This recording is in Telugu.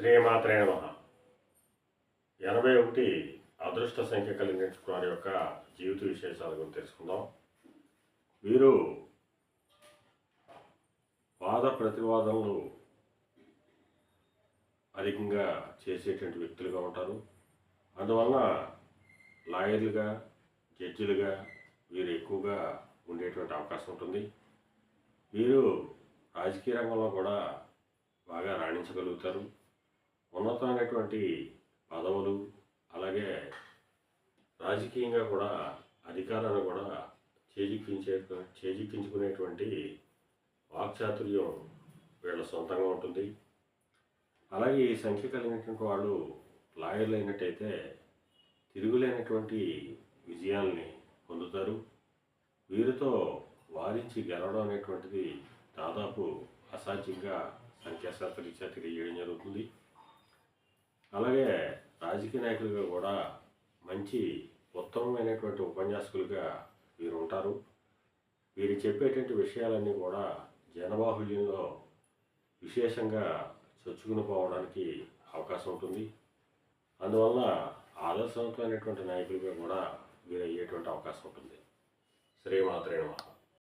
శ్రీమాత్రే నమ. ఎనభై ఒకటి అదృష్ట సంఖ్య కలిగినటువంటి వారి యొక్క జీవిత విశేషాల గురించి తెలుసుకుందాం. వీరు వాద ప్రతివాదనలు అధికంగా చేసేటువంటి వ్యక్తులుగా ఉంటారు. అందువలన లాయర్లుగా జడ్జిలుగా వీరు ఎక్కువగా ఉండేటువంటి అవకాశం ఉంటుంది. వీరు రాజకీయ రంగంలో కూడా బాగా రాణించగలుగుతారు. ఉన్నతమైనటువంటి పదవులు అలాగే రాజకీయంగా కూడా అధికారాన్ని కూడా చేజిక్కించే చేజిక్కించుకునేటువంటి వాక్చాతుర్యం వీళ్ళ సొంతంగా ఉంటుంది. అలాగే ఈ సంఖ్య కలిగినటువంటి వాళ్ళు లాయర్లు అయినట్టయితే తిరుగులేనటువంటి విజయాల్ని పొందుతారు. వీరితో వారించి గెలవడం అనేటువంటిది దాదాపు అసాధ్యంగా సంఖ్యాశాస్త్రరీత్యా తెలియజేయడం జరుగుతుంది. అలాగే రాజకీయ నాయకులుగా కూడా మంచి ఉత్తమమైనటువంటి ఉపన్యాసకులుగా వీరు ఉంటారు వీరు చెప్పేటువంటి విషయాలన్నీ కూడా జనబాహుల్యంలో విశేషంగా చొచ్చుకుని పోవడానికి అవకాశం ఉంటుంది. అందువల్ల ఆదర్శవంతమైనటువంటి నాయకులుగా కూడా వీరు అయ్యేటువంటి అవకాశం ఉంటుంది. శ్రీమాత్రేణ